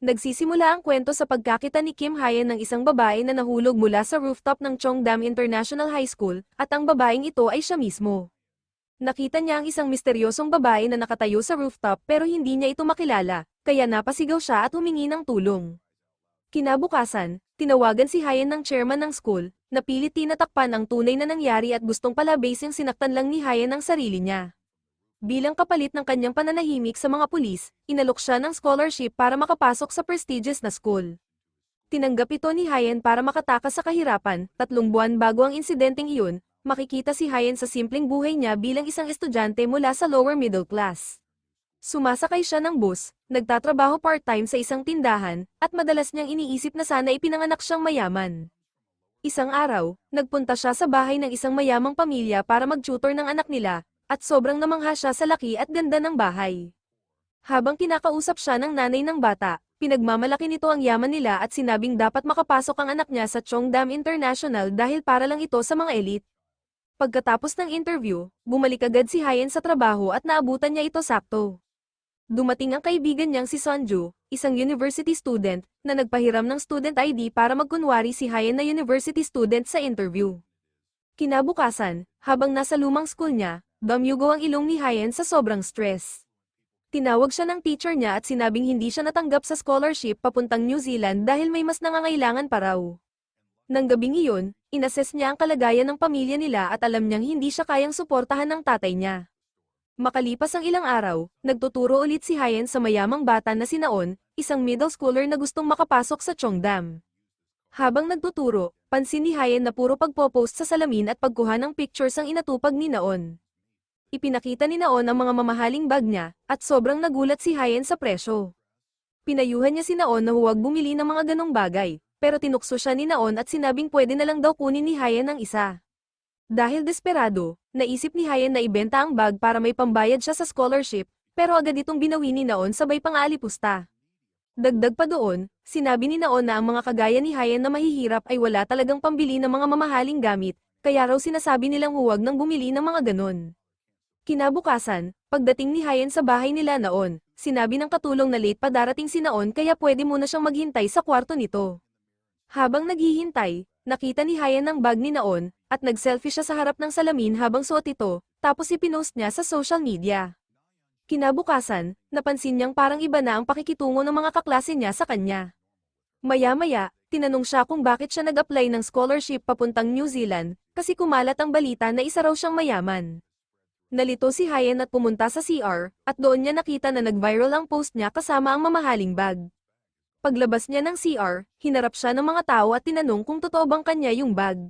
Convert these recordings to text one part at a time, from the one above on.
Nagsisimula ang kwento sa pagkakita ni Kim Hyen ng isang babae na nahulog mula sa rooftop ng Cheongdam International High School, at ang babaeng ito ay siya mismo. Nakita niya ang isang misteryosong babae na nakatayo sa rooftop pero hindi niya ito makilala, kaya napasigaw siya at humingi ng tulong. Kinabukasan, tinawagan si Hyen ng chairman ng school, na pilit tinatakpan ang tunay na nangyari at gustong palabasing sinaktan lang ni Hyen ang sarili niya. Bilang kapalit ng kanyang pananahimik sa mga pulis, inalok siya ng scholarship para makapasok sa prestigious na school. Tinanggap ito ni Hyen para makatakas sa kahirapan, tatlong buwan bago ang insidenteng iyon, makikita si Hyen sa simpleng buhay niya bilang isang estudyante mula sa lower middle class. Sumasakay siya ng bus, nagtatrabaho part-time sa isang tindahan, at madalas niyang iniisip na sana ipinanganak siyang mayaman. Isang araw, nagpunta siya sa bahay ng isang mayamang pamilya para mag-tutor ng anak nila, at sobrang namangha siya sa laki at ganda ng bahay. Habang kinakausap siya ng nanay ng bata, pinagmamalaki nito ang yaman nila at sinabing dapat makapasok ang anak niya sa Cheongdam International dahil para lang ito sa mga elite. Pagkatapos ng interview, bumalik agad si Hyen sa trabaho at naabutan niya ito sakto. Dumating ang kaibigan niyang si Sonju, isang university student, na nagpahiram ng student ID para magkunwari si Hyen na university student sa interview. Kinabukasan, habang nasa lumang school niya, damyugo ang ilong ni Hyen sa sobrang stress. Tinawag siya ng teacher niya at sinabing hindi siya natanggap sa scholarship papuntang New Zealand dahil may mas nangangailangan pa raw. Nang gabing iyon, inassess niya ang kalagayan ng pamilya nila at alam niyang hindi siya kayang suportahan ng tatay niya. Makalipas ang ilang araw, nagtuturo ulit si Hyen sa mayamang bata na si Naon, isang middle schooler na gustong makapasok sa Cheongdam. Habang nagtuturo, pansin ni Hyen na puro pagpo-post sa salamin at pagkuha ng pictures ang inatupag ni Naon. Ipinakita ni Naon ang mga mamahaling bag niya, at sobrang nagulat si Hyen sa presyo. Pinayuhan niya si Naon na huwag bumili ng mga ganong bagay, pero tinukso siya ni Naon at sinabing pwede na lang daw kunin ni Hyen ang isa. Dahil desperado, naisip ni Hyen na ibenta ang bag para may pambayad siya sa scholarship, pero agad itong binawi ni Naon sabay pang alipusta. Dagdag pa doon, sinabi ni Naon na ang mga kagaya ni Hyen na mahihirap ay wala talagang pambili ng mga mamahaling gamit, kaya raw sinasabi nilang huwag nang bumili ng mga ganon. Kinabukasan, pagdating ni Hyen sa bahay nila Naon, sinabi ng katulong na late pa darating si Naon kaya pwede muna siyang maghintay sa kwarto nito. Habang naghihintay, nakita ni Hyen ang bag ni Naon, at nag-selfie siya sa harap ng salamin habang suot ito, tapos ipinost niya sa social media. Kinabukasan, napansin niyang parang iba na ang pakikitungo ng mga kaklase niya sa kanya. Maya-maya, tinanong siya kung bakit siya nag-apply ng scholarship papuntang New Zealand, kasi kumalat ang balita na isa raw siyang mayaman. Nalito si Hyen at pumunta sa CR, at doon niya nakita na nag-viral ang post niya kasama ang mamahaling bag. Paglabas niya ng CR, hinarap siya ng mga tao at tinanong kung totoo bang kanya yung bag.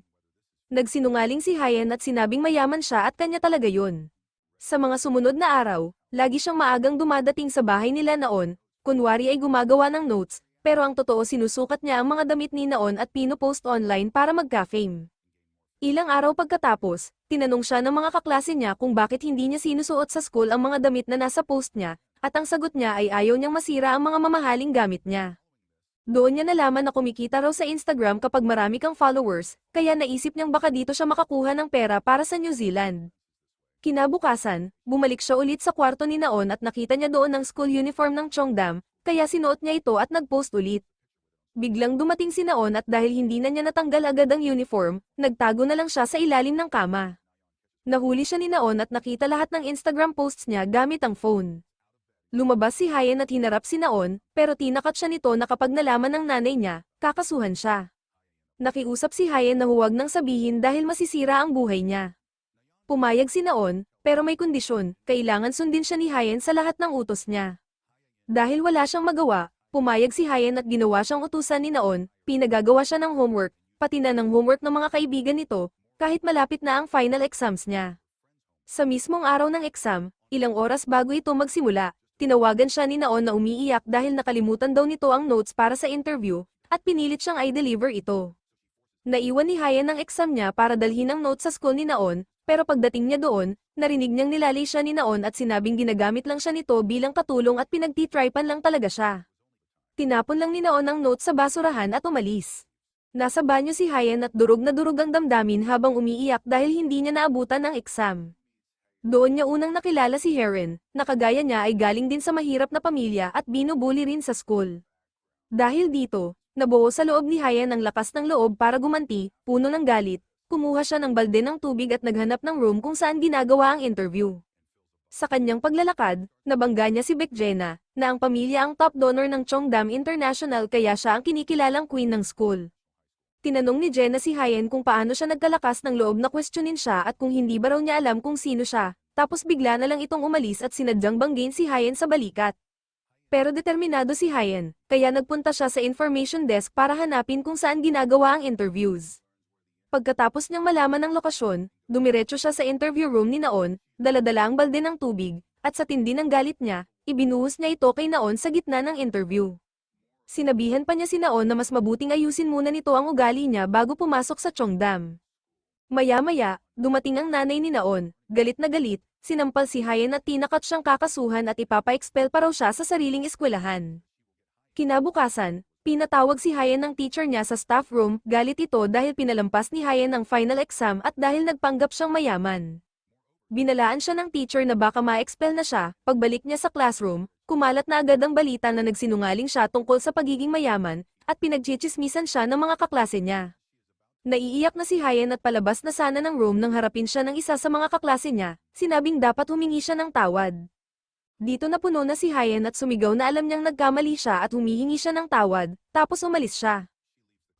Nagsinungaling si Hyen at sinabing mayaman siya at kanya talaga yun. Sa mga sumunod na araw, lagi siyang maagang dumadating sa bahay nila Naon, kunwari ay gumagawa ng notes, pero ang totoo sinusukat niya ang mga damit ni Naon at pinopost online para magka-fame. Ilang araw pagkatapos, tinanong siya ng mga kaklase niya kung bakit hindi niya sinusuot sa school ang mga damit na nasa post niya, at ang sagot niya ay ayaw niyang masira ang mga mamahaling gamit niya. Doon niya nalaman na kumikita raw sa Instagram kapag marami kang followers, kaya naisip niyang baka dito siya makakuha ng pera para sa New Zealand. Kinabukasan, bumalik siya ulit sa kwarto ni Naon at nakita niya doon ang school uniform ng Cheongdam, kaya sinuot niya ito at nagpost ulit. Biglang dumating si Naon at dahil hindi na niya natanggal agad ang uniform, nagtago na lang siya sa ilalim ng kama. Nahuli siya ni Naon at nakita lahat ng Instagram posts niya gamit ang phone. Lumabas si Hyen at hinarap si Naon, pero tinakat siya nito na kapag nalaman ng nanay niya, kakasuhan siya. Nakiusap si Hyen na huwag nang sabihin dahil masisira ang buhay niya. Pumayag si Naon, pero may kondisyon, kailangan sundin siya ni Hyen sa lahat ng utos niya. Dahil wala siyang magawa, pumayag si Hyen at ginawa siyang utusan ni Naon, pinagagawa siya ng homework, pati na ng homework ng mga kaibigan nito, kahit malapit na ang final exams niya. Sa mismong araw ng exam, ilang oras bago ito magsimula, tinawagan siya ni Naon na umiiyak dahil nakalimutan daw nito ang notes para sa interview, at pinilit siyang i-deliver ito. Naiwan ni Hyen ang exam niya para dalhin ang notes sa school ni Naon, pero pagdating niya doon, narinig niyang nilalay siya ni Naon at sinabing ginagamit lang siya nito bilang katulong at pinagtitripan lang talaga siya. Tinapon lang ni Naon ang notes sa basurahan at umalis. Nasa banyo si Hyen at durog na durog ang damdamin habang umiiyak dahil hindi niya naabutan ang exam. Doon niya unang nakilala si Heron, na kagaya niya ay galing din sa mahirap na pamilya at binubuli rin sa school. Dahil dito, nabuo sa loob ni Hayan ang lakas ng loob para gumanti, puno ng galit, kumuha siya ng balde ng tubig at naghanap ng room kung saan ginagawa ang interview. Sa kanyang paglalakad, nabangga niya si Beck Jenna, na ang pamilya ang top donor ng Chongdam International kaya siya ang kinikilalang queen ng school. Tinanong ni Jenna si Hayen kung paano siya nagkalakas ng loob na questionin siya at kung hindi ba raw niya alam kung sino siya, tapos bigla na lang itong umalis at sinadyang banggin si Hayen sa balikat. Pero determinado si Hayen, kaya nagpunta siya sa information desk para hanapin kung saan ginagawa ang interviews. Pagkatapos niyang malaman ang lokasyon, dumiretso siya sa interview room ni Naon, daladala ang balde ng tubig, at sa tindi ng galit niya, ibinuhos niya ito kay Naon sa gitna ng interview. Sinabihan pa niya si Naon na mas mabuting ayusin muna nito ang ugali niya bago pumasok sa Chongdam. Maya-maya, dumating ang nanay ni Naon, galit na galit, sinampal si Hayen at tinakat siyang kakasuhan at ipapa-expel pa raw siya sa sariling eskwelahan. Kinabukasan, pinatawag si Hayen ng teacher niya sa staff room, galit ito dahil pinalampas ni Hayen ang final exam at dahil nagpanggap siyang mayaman. Binalaan siya ng teacher na baka ma-expel na siya, pagbalik niya sa classroom, kumalat na agad ang balita na nagsinungaling siya tungkol sa pagiging mayaman, at pinagchichismisan siya ng mga kaklase niya. Naiiyak na si Hayen at palabas na sana ng room nang harapin siya ng isa sa mga kaklase niya, sinabing dapat humingi siya ng tawad. Dito napuno na si Hayen at sumigaw na alam niyang nagkamali siya at humihingi siya ng tawad, tapos umalis siya.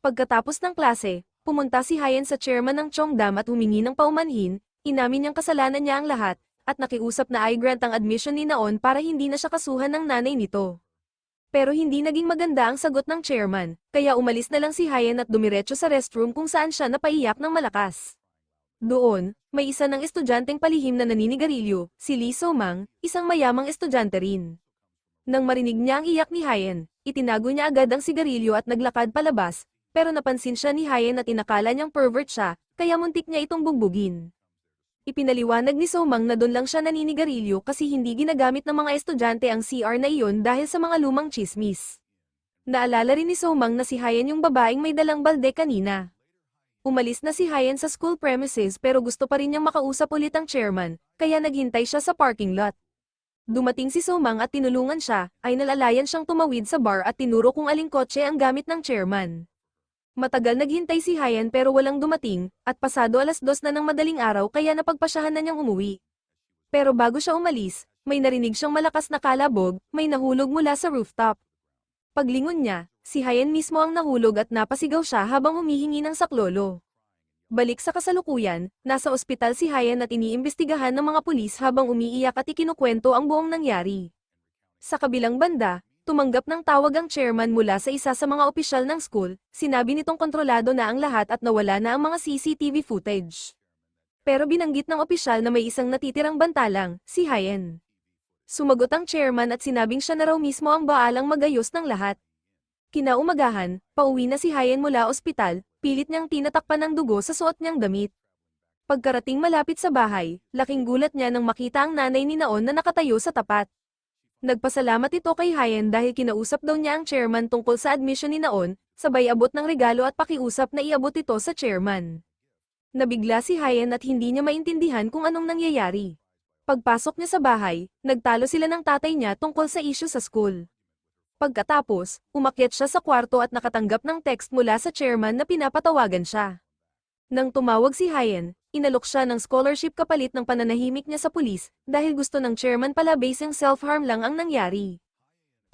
Pagkatapos ng klase, pumunta si Hayen sa chairman ng Chongdam at humingi ng paumanhin, inamin niyang kasalanan niya ang lahat, at nakiusap na i-grant ang admission ni Naon para hindi na siya kasuhan ng nanay nito. Pero hindi naging maganda ang sagot ng chairman, kaya umalis na lang si Hayen at dumiretso sa restroom kung saan siya napaiyak ng malakas. Doon, may isa ng estudyanteng palihim na naninigarilyo, si Lee So-mang, isang mayamang estudyante rin. Nang marinig niya ang iyak ni Hayen, itinago niya agad ang sigarilyo at naglakad palabas, pero napansin siya ni Hayen at inakala niyang pervert siya, kaya muntik niya itong bugbugin. Ipinaliwanag ni Somang na doon lang siya naninigarilyo kasi hindi ginagamit ng mga estudyante ang CR na iyon dahil sa mga lumang chismis. Naalala rin ni Somang na si Hayen yung babaeng may dalang balde kanina. Umalis na si Hayen sa school premises pero gusto pa rin niyang makausap ulit ang chairman, kaya naghintay siya sa parking lot. Dumating si Somang at tinulungan siya, ay nalalayan siyang tumawid sa bar at tinuro kung aling kotse ang gamit ng chairman. Matagal naghintay si Hayan pero walang dumating, at pasado alas dos na ng madaling araw kaya napagpasyahan na niyang umuwi. Pero bago siya umalis, may narinig siyang malakas na kalabog, may nahulog mula sa rooftop. Paglingon niya, si Hayan mismo ang nahulog at napasigaw siya habang humihingi ng saklolo. Balik sa kasalukuyan, nasa ospital si Hayan at iniimbestigahan ng mga pulis habang umiiyak at ikinukwento ang buong nangyari. Sa kabilang banda, Tumanggap ng tawag ang chairman mula sa isa sa mga opisyal ng school, sinabi nitong kontrolado na ang lahat at nawala na ang mga CCTV footage. Pero binanggit ng opisyal na may isang natitirang bantalang, si Hayen. Sumagot ang chairman at sinabing siya na raw mismo ang baalang magayos ng lahat. Kinaumagahan, pauwi na si Hayen mula ospital, pilit niyang tinatakpan ng dugo sa suot niyang damit. Pagkarating malapit sa bahay, laking gulat niya nang makita ang nanay ni Naon na nakatayo sa tapat. Nagpasalamat ito kay Hayen dahil kinausap daw niya ang chairman tungkol sa admission ni Naon, sabay abot ng regalo at pakiusap na iabot ito sa chairman. Nabigla si Hayen at hindi niya maintindihan kung anong nangyayari. Pagpasok niya sa bahay, nagtalo sila ng tatay niya tungkol sa issue sa school. Pagkatapos, umakyat siya sa kwarto at nakatanggap ng text mula sa chairman na pinapatawagan siya. Nang tumawag si Hayen, inalok siya ng scholarship kapalit ng pananahimik niya sa pulis, dahil gusto ng chairman pala basing self-harm lang ang nangyari.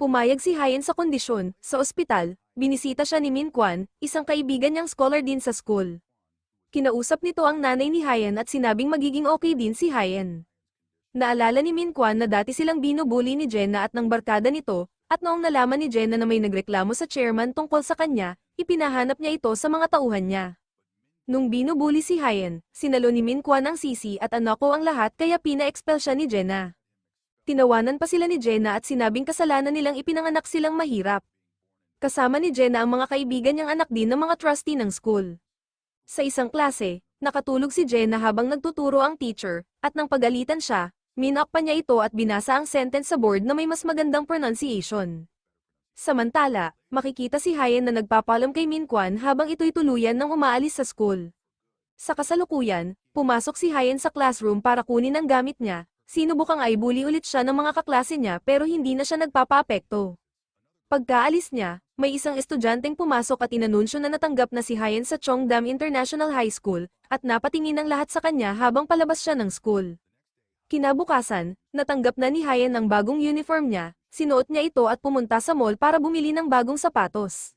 Pumayag si Hayen sa kondisyon, sa ospital, binisita siya ni Min Kwan, isang kaibigan niyang scholar din sa school. Kinausap nito ang nanay ni Hayen at sinabing magiging okay din si Hayen. Naalala ni Min Kwan na dati silang binubuli ni Jenna at ng barkada nito, at noong nalaman ni Jenna na may nagreklamo sa chairman tungkol sa kanya, ipinahanap niya ito sa mga tauhan niya. Nung binubuli si Hayen, sinalo ni Min Kwan ang sisi at anako ang lahat kaya pina-expel siya ni Jenna. Tinawanan pa sila ni Jenna at sinabing kasalanan nilang ipinanganak silang mahirap. Kasama ni Jenna ang mga kaibigan niyang anak din ng mga trustee ng school. Sa isang klase, nakatulog si Jenna habang nagtuturo ang teacher, at nang pagalitan siya, minak pa niya ito at binasa ang sentence sa board na may mas magandang pronunciation. Samantala, makikita si Hayen na nagpapalam kay Min Kwan habang ito'y tuluyan ng umaalis sa school. Sa kasalukuyan, pumasok si Hayen sa classroom para kunin ang gamit niya, sinubukang ay bully ulit siya ng mga kaklase niya pero hindi na siya nagpapaapekto. Pagkaalis niya, may isang estudyanteng pumasok at inanunsyo na natanggap na si Hyen sa Cheongdam International High School, at napatingin ang lahat sa kanya habang palabas siya ng school. Kinabukasan, natanggap na ni Hyen ang bagong uniform niya, sinuot niya ito at pumunta sa mall para bumili ng bagong sapatos.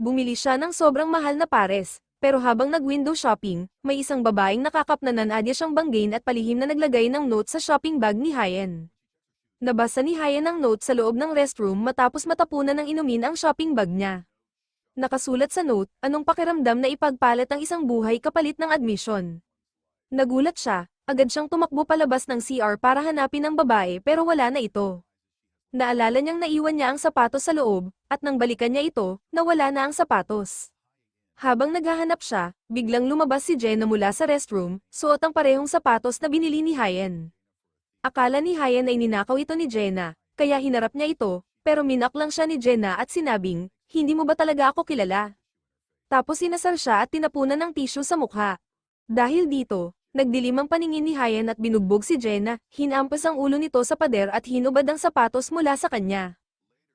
Bumili siya ng sobrang mahal na pares, pero habang nag-window shopping, may isang babaeng nakakapnanan adya siyang banggain at palihim na naglagay ng note sa shopping bag ni Hyen. Nabasa ni Hyen ang note sa loob ng restroom matapos matapunan ng inumin ang shopping bag niya. Nakasulat sa note, anong pakiramdam na ipagpalit ang isang buhay kapalit ng admission. Nagulat siya, agad siyang tumakbo palabas ng CR para hanapin ang babae pero wala na ito. Naalala niyang naiwan niya ang sapatos sa loob, at nang balikan niya ito, nawala na ang sapatos. Habang naghahanap siya, biglang lumabas si Jenna mula sa restroom, suot ang parehong sapatos na binili ni Hyen. Akala ni Hyen ay ninakaw ito ni Jenna, kaya hinarap niya ito, pero minak lang siya ni Jenna at sinabing, hindi mo ba talaga ako kilala? Tapos sinasar siya at tinapunan ng tissue sa mukha. Dahil dito, nagdilim ang paningin ni Hyen at binugbog si Jenna, hinampas ang ulo nito sa pader at hinubad ang sapatos mula sa kanya.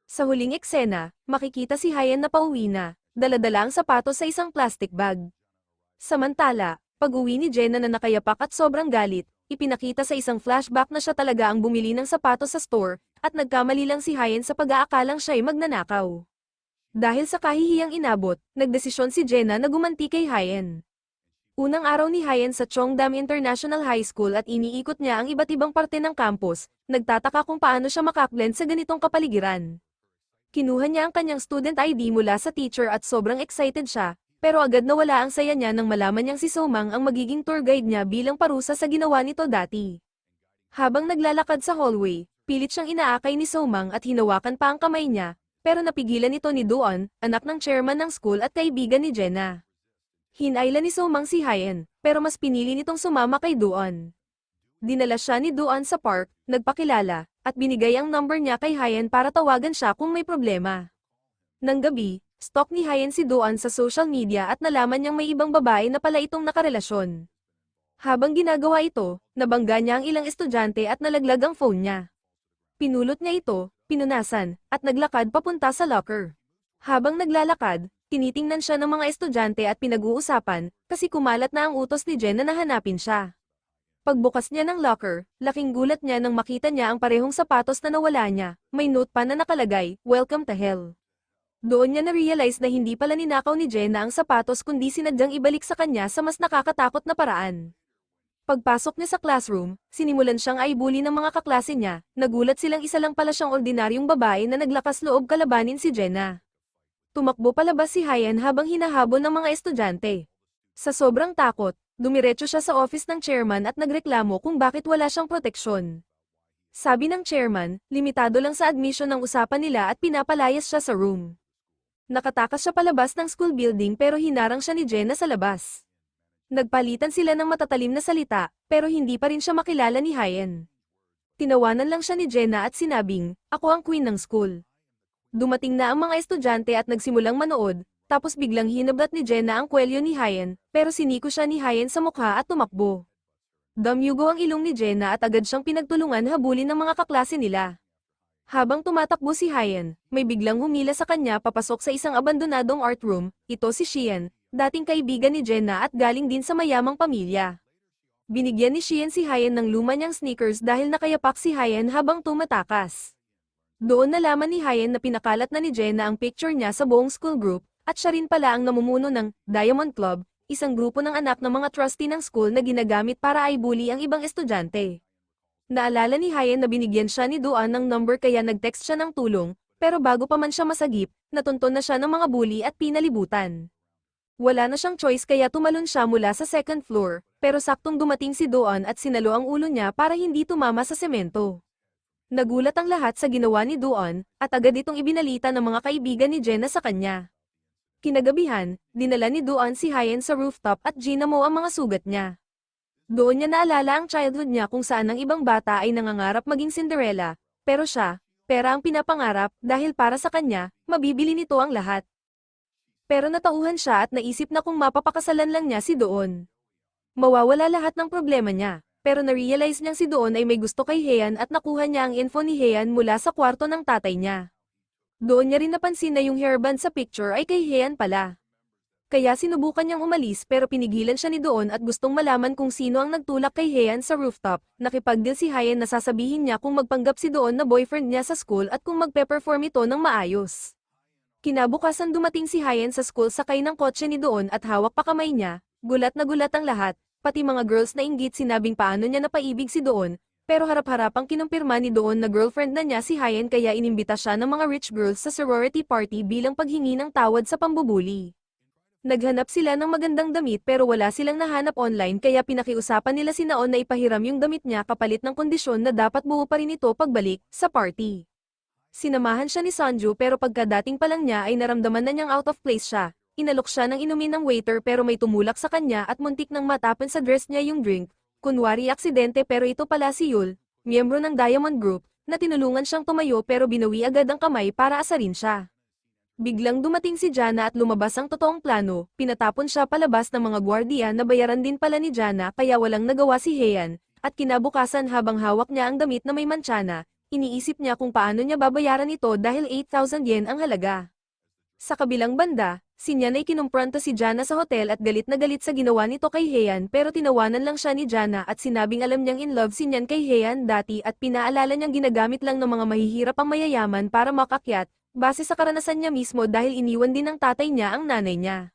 Sa huling eksena, makikita si Hyen na pauwi na, daladala ang sapatos sa isang plastic bag. Samantala, pag-uwi ni Jenna na nakayapak at sobrang galit, ipinakita sa isang flashback na siya talaga ang bumili ng sapatos sa store, at nagkamali lang si Hyen sa pag-aakalang siya'y magnanakaw. Dahil sa kahihiyang inabot, nagdesisyon si Jenna na gumanti kay Hyen. Unang araw ni Hyen sa Cheongdam International High School at iniikot niya ang iba't ibang parte ng campus, nagtataka kung paano siya makaklend sa ganitong kapaligiran. Kinuha niya ang kanyang student ID mula sa teacher at sobrang excited siya, pero agad nawala ang saya niya nang malaman niyang si Somang ang magiging tour guide niya bilang parusa sa ginawa nito dati. Habang naglalakad sa hallway, pilit siyang inaakay ni Somang at hinawakan pa ang kamay niya, pero napigilan ito ni Duan, anak ng chairman ng school at kaibigan ni Jenna. Hinayla ni Somang si Hyen, pero mas pinili nitong sumama kay Duan. Dinala siya ni Duan sa park, nagpakilala, at binigay ang number niya kay Hyen para tawagan siya kung may problema. Nang gabi, stalk ni Hyen si Duan sa social media at nalaman niyang may ibang babae na pala itong nakarelasyon. Habang ginagawa ito, nabangga niya ang ilang estudyante at nalaglag ang phone niya. Pinulot niya ito, pinunasan, at naglakad papunta sa locker. Habang naglalakad, tinitingnan siya ng mga estudyante at pinag-uusapan, kasi kumalat na ang utos ni Jen na nahanapin siya. Pagbukas niya ng locker, laking gulat niya nang makita niya ang parehong sapatos na nawala niya, may note pa na nakalagay, Welcome to Hell. Doon niya na-realize na hindi pala ninakaw ni Jenna ang sapatos kundi sinadyang ibalik sa kanya sa mas nakakatakot na paraan. Pagpasok niya sa classroom, sinimulan siyang aibuli ng mga kaklase niya, nagulat silang isa lang pala siyang ordinaryong babae na naglakas loob kalabanin si Jenna. Tumakbo palabas si Hyen habang hinahabol ng mga estudyante. Sa sobrang takot, dumiretso siya sa office ng chairman at nagreklamo kung bakit wala siyang proteksyon. Sabi ng chairman, limitado lang sa admission ng usapan nila at pinapalayas siya sa room. Nakatakas siya palabas ng school building pero hinarang siya ni Jenna sa labas. Nagpalitan sila ng matatalim na salita, pero hindi pa rin siya makilala ni Hyen. Tinawanan lang siya ni Jenna at sinabing, ako ang queen ng school. Dumating na ang mga estudyante at nagsimulang manood, tapos biglang hinablat ni Jenna ang kwelyo ni Hyen, pero siniko siya ni Hyen sa mukha at tumakbo. Damyugo ang ilong ni Jenna at agad siyang pinagtulungan habulin ng mga kaklase nila. Habang tumatakbo si Hyen, may biglang humila sa kanya papasok sa isang abandonadong art room, ito si Xian, dating kaibigan ni Jenna at galing din sa mayamang pamilya. Binigyan ni Xian si Hyen ng luma niyang sneakers dahil nakayapak si Hyen habang tumatakas. Doon nalaman ni Hyen na pinakalat na ni Jenna ang picture niya sa buong school group, at siya rin pala ang namumuno ng Diamond Club, isang grupo ng anak ng mga trustee ng school na ginagamit para i-bully ang ibang estudyante. Naalala ni Hyen na binigyan siya ni Duan ng number kaya nag-text siya ng tulong, pero bago pa man siya masagip, natunton na siya ng mga bully at pinalibutan. Wala na siyang choice kaya tumalon siya mula sa second floor, pero saktong dumating si Duan at sinalo ang ulo niya para hindi tumama sa semento. Nagulat ang lahat sa ginawa ni Duan, at agad itong ibinalita ng mga kaibigan ni Jenna sa kanya. Kinagabihan, dinala ni Duan si Hyen sa rooftop at ginamo ang mga sugat niya. Doon niya naalala ang childhood niya kung saan ang ibang bata ay nangangarap maging Cinderella, pero siya, pera ang pinapangarap dahil para sa kanya, mabibili nito ang lahat. Pero natauhan siya at naisip na kung mapapakasalan lang niya si Doon. Mawawala lahat ng problema niya, pero na-realize niyang si Doon ay may gusto kay Heian at nakuha niya ang info ni Heian mula sa kwarto ng tatay niya. Doon niya rin napansin na yung hairband sa picture ay kay Heian pala. Kaya sinubukan niyang umalis pero pinigilan siya ni Doon at gustong malaman kung sino ang nagtulak kay Heian sa rooftop. Nakipagdeal si Heian na sasabihin niya kung magpanggap si Doon na boyfriend niya sa school at kung magpe-perform ito ng maayos. Kinabukasan dumating si Heian sa school sakay ng kotse ni Doon at hawak pa kamay niya, gulat na gulat ang lahat, pati mga girls na inggit sinabing paano niya napaibig si Doon, pero harap-harapang kinumpirma ni Doon na girlfriend na niya si Heian kaya inimbita siya ng mga rich girls sa sorority party bilang paghingi ng tawad sa pambubuli. Naghanap sila ng magandang damit pero wala silang nahanap online kaya pinakiusapan nila si Naon na ipahiram yung damit niya kapalit ng kondisyon na dapat buo pa rin ito pagbalik sa party. Sinamahan siya ni Sanju pero pagkadating pa lang niya ay naramdaman na niyang out of place siya. Inalok siya ng inumin ng waiter pero may tumulak sa kanya at muntik nang matapon sa dress niya yung drink. Kunwari aksidente pero ito pala si Yul, miyembro ng Diamond Group, na tinulungan siyang tumayo pero binawi agad ang kamay para asarin siya. Biglang dumating si Jana at lumabas ang totoong plano, pinatapon siya palabas ng mga gwardiya na bayaran din pala ni Jana kaya walang nagawa si Heian, at kinabukasan habang hawak niya ang damit na may mantsana, iniisip niya kung paano niya babayaran ito dahil 8,000 yen ang halaga. Sa kabilang banda, si ay kinumpronta si Jana sa hotel at galit na galit sa ginawa nito kay Heian pero tinawanan lang siya ni Jana at sinabing alam niyang in love si Nyan kay Heian dati at pinaalala niyang ginagamit lang ng mga mahihirap ang mayayaman para makakyat, base sa karanasan niya mismo dahil iniwan din ng tatay niya ang nanay niya.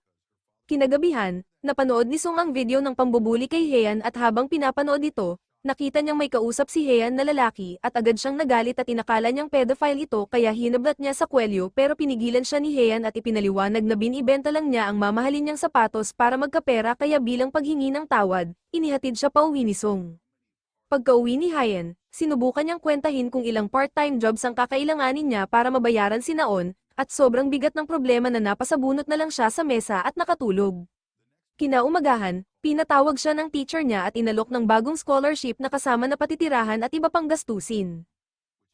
Kinagabihan, napanood ni Sung ang video ng pambubuli kay Heian at habang pinapanood ito, nakita niyang may kausap si Heian na lalaki at agad siyang nagalit at inakala niyang pedophile ito kaya hinablat niya sa kwelyo pero pinigilan siya ni Heian at ipinaliwanag na binibenta lang niya ang mamahalin niyang sapatos para magkapera kaya bilang paghingi ng tawad, inihatid siya pa uwi ni Sung. Pagka-uwi ni Heian, sinubukan niyang kwentahin kung ilang part-time jobs ang kakailanganin niya para mabayaran si Naon, at sobrang bigat ng problema na napasabunot na lang siya sa mesa at nakatulog. Kinaumagahan, pinatawag siya ng teacher niya at inalok ng bagong scholarship na kasama na patitirahan at iba pang gastusin.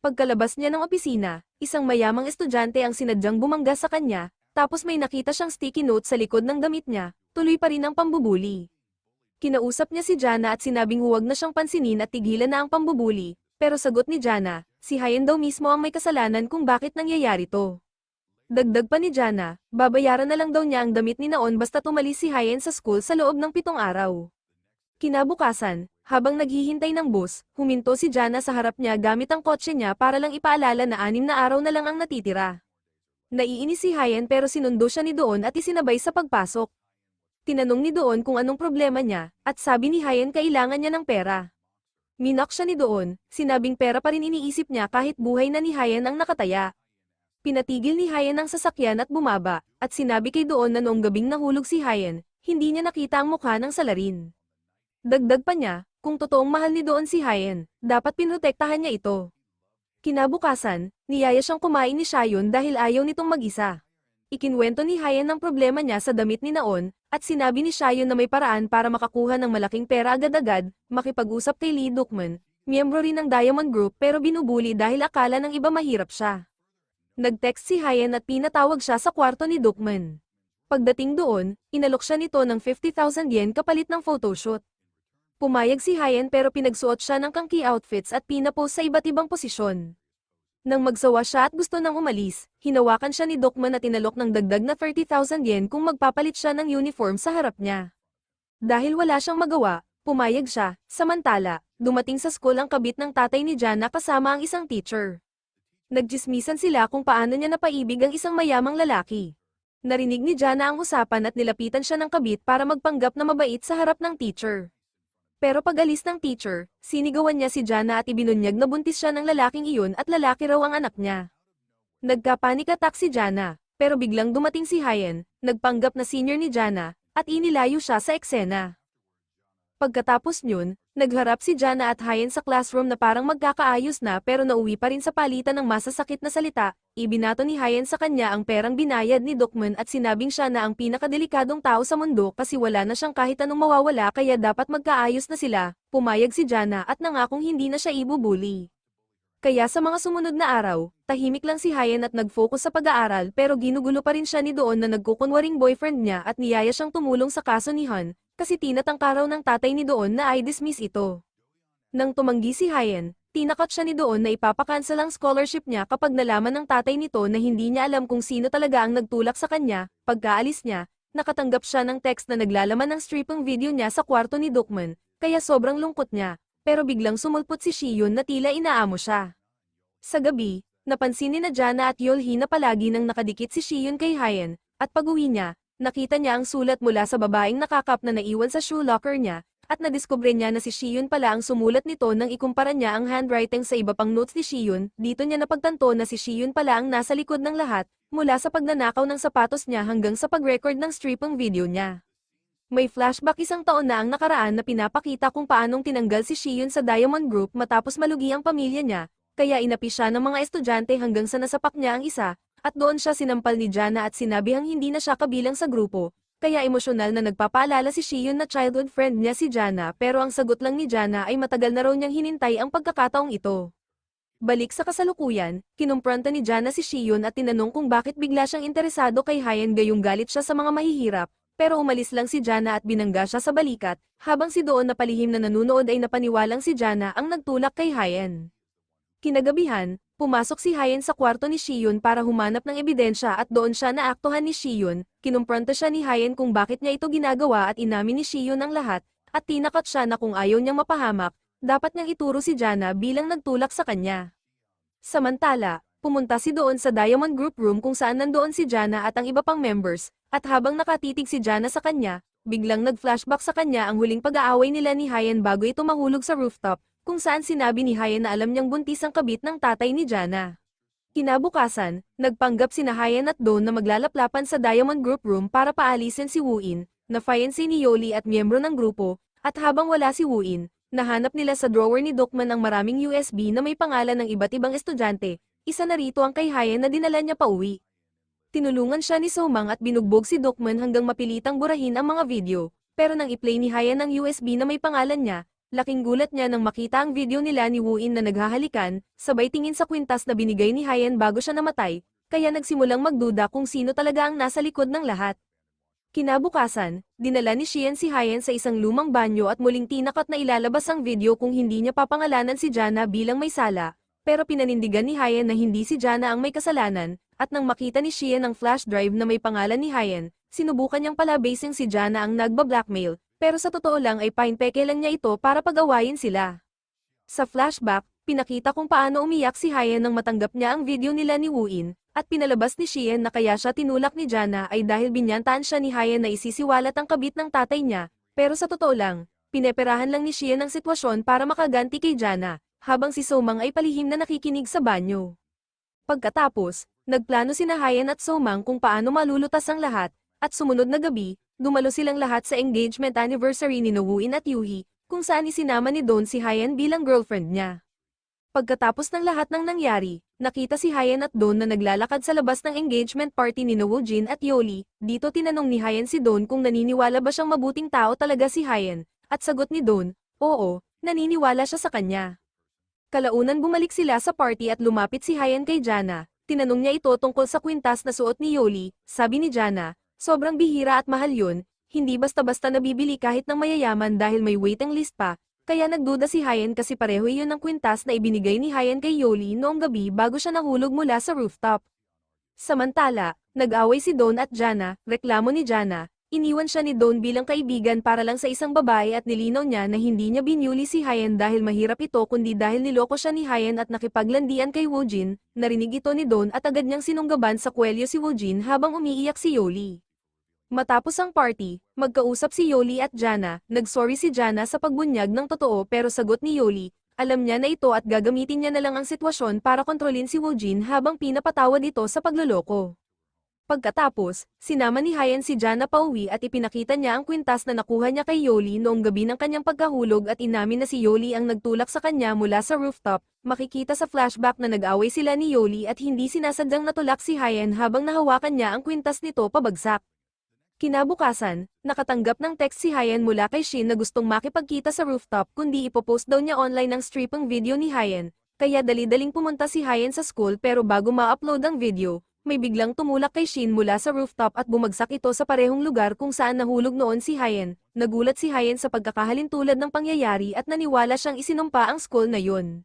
Pagkalabas niya ng opisina, isang mayamang estudyante ang sinadyang bumangga sa kanya, tapos may nakita siyang sticky note sa likod ng damit niya, tuloy pa rin ang pambubuli. Kinausap niya si Jana at sinabing huwag na siyang pansinin at tigilan na ang pambubuli, pero sagot ni Jana, si Hayan daw mismo ang may kasalanan kung bakit nangyayari to. Dagdag pa ni Jana, babayaran na lang daw niya ang damit ni Naon basta tumalis si Hayen sa school sa loob ng pitong araw. Kinabukasan, habang naghihintay ng bus, huminto si Jana sa harap niya gamit ang kotse niya para lang ipaalala na anim na araw na lang ang natitira. Naiinis si Hayen pero sinundo siya ni Doon at isinabay sa pagpasok. Tinanong ni Doon kung anong problema niya, at sabi ni Hayen kailangan niya ng pera. Minak siya ni Doon, sinabing pera pa rin iniisip niya kahit buhay na ni Hayen ang nakataya. Pinatigil ni Hayen ang sasakyan at bumaba, at sinabi kay Doon na noong gabing nahulog si Hayen, hindi niya nakita ang mukha ng salarin. Dagdag pa niya, kung totoong mahal ni Doon si Hayen, dapat pinrotektahan niya ito. Kinabukasan, niyaya siyang kumain ni Shayon dahil ayaw nitong mag-isa. Ikinwento ni Hayen ang problema niya sa damit ni Naon, at sinabi ni Shayon na may paraan para makakuha ng malaking pera agad-agad, makipag-usap kay Lee Dukman, miyembro rin ng Diamond Group pero binubuli dahil akala ng iba mahirap siya. Nag-text si Hayen at pinatawag siya sa kwarto ni Dukman. Pagdating doon, inalok siya nito ng 50,000 yen kapalit ng photoshoot. Pumayag si Hayen pero pinagsuot siya ng kangki outfits at pinapost sa iba't ibang posisyon. Nang magsawa siya at gusto nang umalis, hinawakan siya ni Dokman at inalok ng dagdag na 30,000 yen kung magpapalit siya ng uniform sa harap niya. Dahil wala siyang magawa, pumayag siya, samantala, dumating sa school ang kabit ng tatay ni Jana kasama ang isang teacher. Nagchismisan sila kung paano niya napaibig ang isang mayamang lalaki. Narinig ni Jana ang usapan at nilapitan siya ng kabit para magpanggap na mabait sa harap ng teacher. Pero pag alis ng teacher, sinigawan niya si Jana at ibinunyag na buntis siya ng lalaking iyon at lalaki raw ang anak niya. Nagkapanik attack si Jana, pero biglang dumating si Hayen, nagpanggap na senior ni Jana, at inilayo siya sa eksena. Pagkatapos nyun, nagharap si Jana at Hayen sa classroom na parang magkakaayos na pero nauwi pa rin sa palitan ng masasakit na salita, ibinato ni Hayen sa kanya ang perang binayad ni Dukman at sinabing siya na ang pinakadelikadong tao sa mundo kasi wala na siyang kahit anong mawawala kaya dapat magkaayos na sila, pumayag si Jana at nangakong hindi na siya ibubuli. Kaya sa mga sumunod na araw, tahimik lang si Hayen at nag-focus sa pag-aaral pero ginugulo pa rin siya ni Doon na nagkukunwaring boyfriend niya at niyaya siyang tumulong sa kaso ni Han, kasi tinatangka raw ng tatay ni Doon na i-dismiss ito. Nang tumanggi si Hayen, tinakot siya ni doon na ipapakancel ang scholarship niya kapag nalaman ng tatay nito na hindi niya alam kung sino talaga ang nagtulak sa kanya, pagkaalis niya, nakatanggap siya ng text na naglalaman ng stripping video niya sa kwarto ni Dukman, kaya sobrang lungkot niya, pero biglang sumulpot si Shiyun na tila inaamo siya. Sa gabi, napansin ni na Jana at Yolhi na palagi nang nakadikit si Shiyun kay Hayen, at pag-uwi niya, nakita niya ang sulat mula sa babaeng nakakap na naiwan sa shoe locker niya, at nadiskubre niya na si Shiyun pala ang sumulat nito nang ikumpara niya ang handwriting sa iba pang notes ni Shiyun, dito niya napagtanto na si Shiyun pala ang nasa likod ng lahat, mula sa pagnanakaw ng sapatos niya hanggang sa pag-record ng stripping video niya. May flashback isang taon na ang nakaraan na pinapakita kung paanong tinanggal si Shiyun sa Diamond Group matapos malugi ang pamilya niya, kaya inapi siya ng mga estudyante hanggang sa nasapak niya ang isa, at doon siya sinampal ni Jana at sinabihang hindi na siya kabilang sa grupo, kaya emosyonal na nagpapaalala si Shiyun na childhood friend niya si Jana pero ang sagot lang ni Jana ay matagal na raw niyang hinintay ang pagkakataong ito. Balik sa kasalukuyan, kinumpronta ni Jana si Shiyun at tinanong kung bakit bigla siyang interesado kay Hayan gayong galit siya sa mga mahihirap, pero umalis lang si Jana at binangga siya sa balikat, habang si doon na palihim na nanunood ay napaniwalang si Jana ang nagtulak kay Hayan. Kinagabihan, pumasok si Hayan sa kwarto ni Shiyun para humanap ng ebidensya at doon siya naaktuhan ni Shiyun, kinumpronta siya ni Hayan kung bakit niya ito ginagawa at inamin ni Shiyun ang lahat, at tinakot siya na kung ayaw niyang mapahamak, dapat niyang ituro si Jana bilang nagtulak sa kanya. Samantala, pumunta si doon sa Diamond Group Room kung saan nandoon si Jana at ang iba pang members, at habang nakatitig si Jana sa kanya, biglang nag-flashback sa kanya ang huling pag-aaway nila ni Hayan bago ito mahulog sa rooftop, kung saan sinabi ni Hayan na alam niyang buntis ang kabit ng tatay ni Jana. Kinabukasan, nagpanggap si Hayan at Don na maglalaplapan sa Diamond Group Room para paalisin si Wuin, na fiancé ni Yoli at miyembro ng grupo, at habang wala si Wuin, nahanap nila sa drawer ni Dokman ang maraming USB na may pangalan ng iba't ibang estudyante, isa na rito ang kay Hayan na dinala niya pa uwi. Tinulungan siya ni Somang at binugbog si Dokman hanggang mapilitang burahin ang mga video, pero nang i-play ni Hayan ang USB na may pangalan niya, laking gulat niya nang makita ang video nila ni Wuin na naghahalikan, sabay tingin sa kwintas na binigay ni Hayan bago siya namatay, kaya nagsimulang magduda kung sino talaga ang nasa likod ng lahat. Kinabukasan, dinala ni Shian si Hayan sa isang lumang banyo at muling tinakot na ilalabas ang video kung hindi niya papangalanan si Jana bilang may sala, pero pinanindigan ni Hayan na hindi si Jana ang may kasalanan, at nang makita ni Shian ang flash drive na may pangalan ni Hayan, sinubukan niyang palabasing si Jana ang nagba-blackmail, pero sa totoo lang ay painpeke lang niya ito para pag-awayin sila. Sa flashback, pinakita kung paano umiyak si Hayan nang matanggap niya ang video nila ni Wuin, at pinalabas ni Shien na kaya siya tinulak ni Jana ay dahil binyantaan siya ni Hayan na isisiwalat ang kabit ng tatay niya, pero sa totoo lang, pineperahan lang ni Shien ang sitwasyon para makaganti kay Jana, habang si Somang ay palihim na nakikinig sa banyo. Pagkatapos, nagplano si Hayan at Somang kung paano malulutas ang lahat, at sumunod na gabi, dumalo silang lahat sa engagement anniversary ni Nowuin at Yuhi, kung saan isinama ni Don si Hayan bilang girlfriend niya. Pagkatapos ng lahat ng nangyari, nakita si Hayan at Don na naglalakad sa labas ng engagement party ni Nowujin at Yoli, dito tinanong ni Hayan si Don kung naniniwala ba siyang mabuting tao talaga si Hayan, at sagot ni Don, oo, naniniwala siya sa kanya. Kalaunan bumalik sila sa party at lumapit si Hayan kay Jana, tinanong niya ito tungkol sa kwintas na suot ni Yoli, sabi ni Jana, sobrang bihira at mahal yun, hindi basta-basta nabibili kahit ng mayayaman dahil may waiting list pa, kaya nagduda si Hayan kasi pareho iyon ng kwintas na ibinigay ni Hayan kay Yoli noong gabi bago siya nahulog mula sa rooftop. Samantala, nag-away si Don at Jana, reklamo ni Jana, iniwan siya ni Don bilang kaibigan para lang sa isang babae at nilinaw niya na hindi niya binyuli si Hayan dahil mahirap ito kundi dahil niloko siya ni Hayan at nakipaglandian kay Woojin, narinig ito ni Don at agad niyang sinunggaban sa kwelyo si Woojin habang umiiyak si Yoli. Matapos ang party, magkausap si Yoli at Jana, nagsorry si Jana sa pagbunyag ng totoo pero sagot ni Yoli, alam niya na ito at gagamitin niya na lang ang sitwasyon para kontrolin si Woojin habang pinapatawad ito sa pagloloko. Pagkatapos, sinama ni Hayan si Jana pauwi at ipinakita niya ang kwintas na nakuha niya kay Yoli noong gabi ng kanyang pagkahulog at inamin na si Yoli ang nagtulak sa kanya mula sa rooftop, makikita sa flashback na nag-away sila ni Yoli at hindi sinasadyang natulak si Hayan habang nahawakan niya ang kwintas nito pabagsak. Kinabukasan, nakatanggap ng text si Hayan mula kay Shin na gustong makipagkita sa rooftop kundi ipopost daw niya online ang stripping video ni Hayan, kaya dali-daling pumunta si Hayan sa school pero bago ma-upload ang video, may biglang tumulak kay Shin mula sa rooftop at bumagsak ito sa parehong lugar kung saan nahulog noon si Hayan, nagulat si Hayan sa pagkakahalintulad ng pangyayari at naniwala siyang isinumpa ang school na yun.